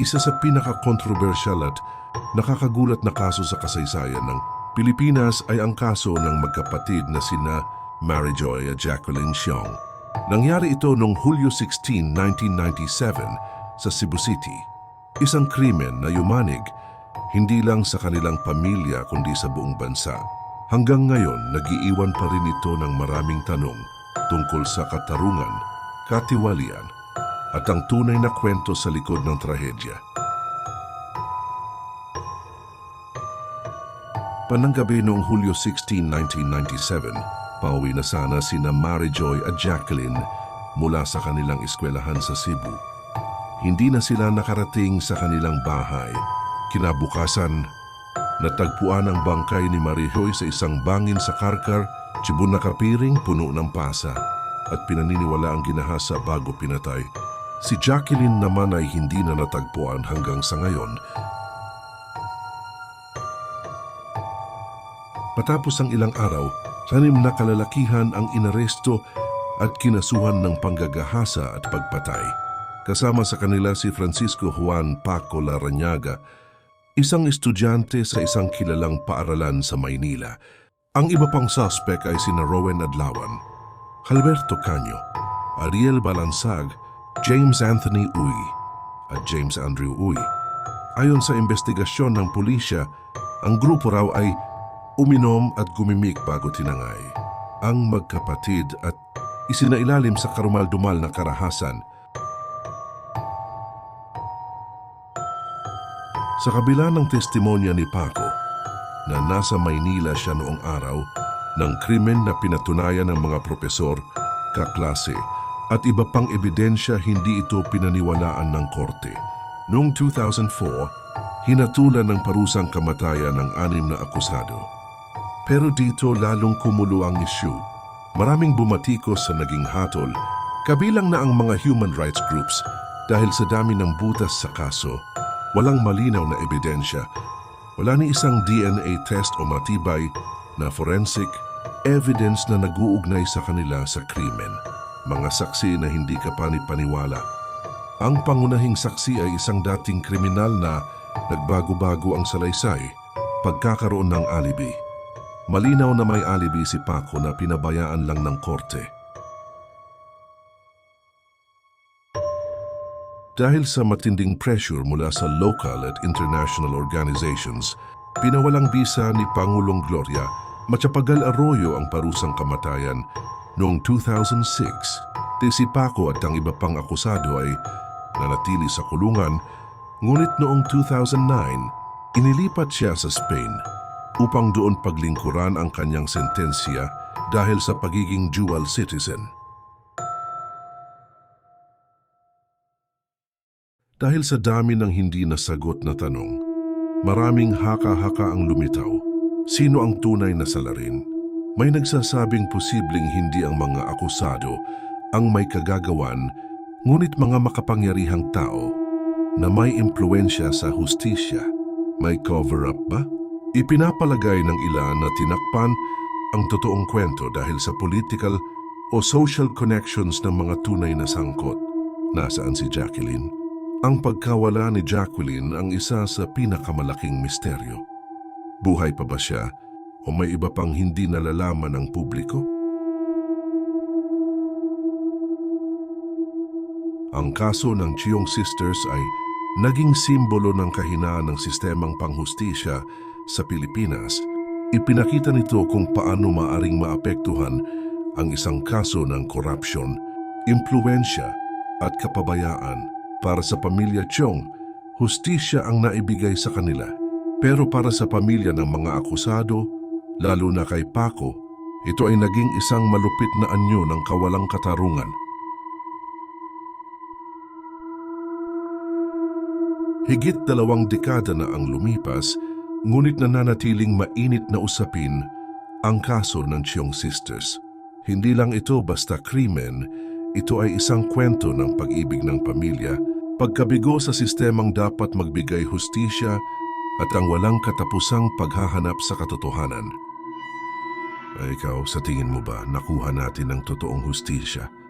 isa sa pinaka-controversial at nakakagulat na kaso sa kasaysayan ng Pilipinas ay ang kaso ng magkapatid na sina Marijoy at Jacqueline Siong. Nangyari ito noong Hulyo 16, 1997 sa Cebu City. Isang krimen na yumanig hindi lang sa kanilang pamilya kundi sa buong bansa. Hanggang ngayon, nag-iiwan pa rin ito ng maraming tanong tungkol sa katarungan, katiwalian, at ang tunay na kwento sa likod ng trahedya. Pananggabi noong Hulyo 16, 1997, pauwi na sana sina Marijoy at Jacqueline mula sa kanilang eskwelahan sa Cebu. Hindi na sila nakarating sa kanilang bahay. Kinabukasan, natagpuan ang bangkay ni Marijoy sa isang bangin sa Karkar, Cebu na kapiring puno ng pasa at pinaniniwala ang ginahasa bago pinatay. Si Jacqueline naman ay hindi na natagpuan hanggang sa ngayon Matapos ang ilang araw, sanim na kalalakihan ang inaresto at kinasuhan ng panggagahasa at pagpatay. Kasama sa kanila si Francisco Juan Paco Larrañaga, isang estudyante sa isang kilalang paaralan sa Maynila. Ang iba pang suspect ay sina Rowan Adlawan, Alberto Canyo, Ariel Balansag, James Anthony Uy at James Andrew Uy. Ayon sa investigasyon ng pulisya, ang grupo raw ay uminom at gumimik bago tinangay. Ang magkapatid at isinailalim sa karumal-dumal na karahasan. Sa kabila ng testimonya ni Paco na nasa Maynila siya noong araw ng krimen na pinatunayan ng mga propesor, kaklase at iba pang ebidensya hindi ito pinaniwalaan ng korte. Noong 2004, hinatulan ng parusang kamatayan ng anim na akusado. Pero dito lalong kumulo ang issue. Maraming bumatikos sa naging hatol, kabilang na ang mga human rights groups dahil sa dami ng butas sa kaso, walang malinaw na ebidensya, wala ni isang DNA test o matibay na forensic evidence na naguugnay sa kanila sa krimen. Mga saksi na hindi ka panipaniwala. Ang pangunahing saksi ay isang dating kriminal na nagbago-bago ang salaysay, pagkakaroon ng alibi. Malinaw na may alibi si Paco na pinabayaan lang ng korte. Dahil sa matinding pressure mula sa local at international organizations, pinawalang bisa ni Pangulong Gloria Machapagal Arroyo ang parusang kamatayan noong 2006. Di si Paco at ang iba pang akusado ay nanatili sa kulungan, ngunit noong 2009, inilipat siya sa Spain upang doon paglingkuran ang kanyang sentensya dahil sa pagiging dual citizen. Dahil sa dami ng hindi nasagot na tanong, maraming haka-haka ang lumitaw. Sino ang tunay na salarin? May nagsasabing posibleng hindi ang mga akusado ang may kagagawan, ngunit mga makapangyarihang tao na may impluensya sa hustisya. May cover-up ba? Ipinapalagay ng ilan na tinakpan ang totoong kwento dahil sa political o social connections ng mga tunay na sangkot. Nasaan si Jacqueline? Ang pagkawala ni Jacqueline ang isa sa pinakamalaking misteryo. Buhay pa ba siya o may iba pang hindi nalalaman ng publiko? Ang kaso ng Chiong Sisters ay naging simbolo ng kahinaan ng sistemang panghustisya sa Pilipinas. Ipinakita nito kung paano maaring maapektuhan ang isang kaso ng korupsyon, impluensya at kapabayaan para sa pamilya Chong, hustisya ang naibigay sa kanila. Pero para sa pamilya ng mga akusado, lalo na kay Paco, ito ay naging isang malupit na anyo ng kawalang katarungan. Higit dalawang dekada na ang lumipas, ngunit nananatiling mainit na usapin ang kaso ng Chiong Sisters. Hindi lang ito basta krimen, ito ay isang kwento ng pag-ibig ng pamilya, pagkabigo sa sistemang dapat magbigay hustisya at ang walang katapusang paghahanap sa katotohanan. Ay ikaw, sa tingin mo ba nakuha natin ang totoong hustisya?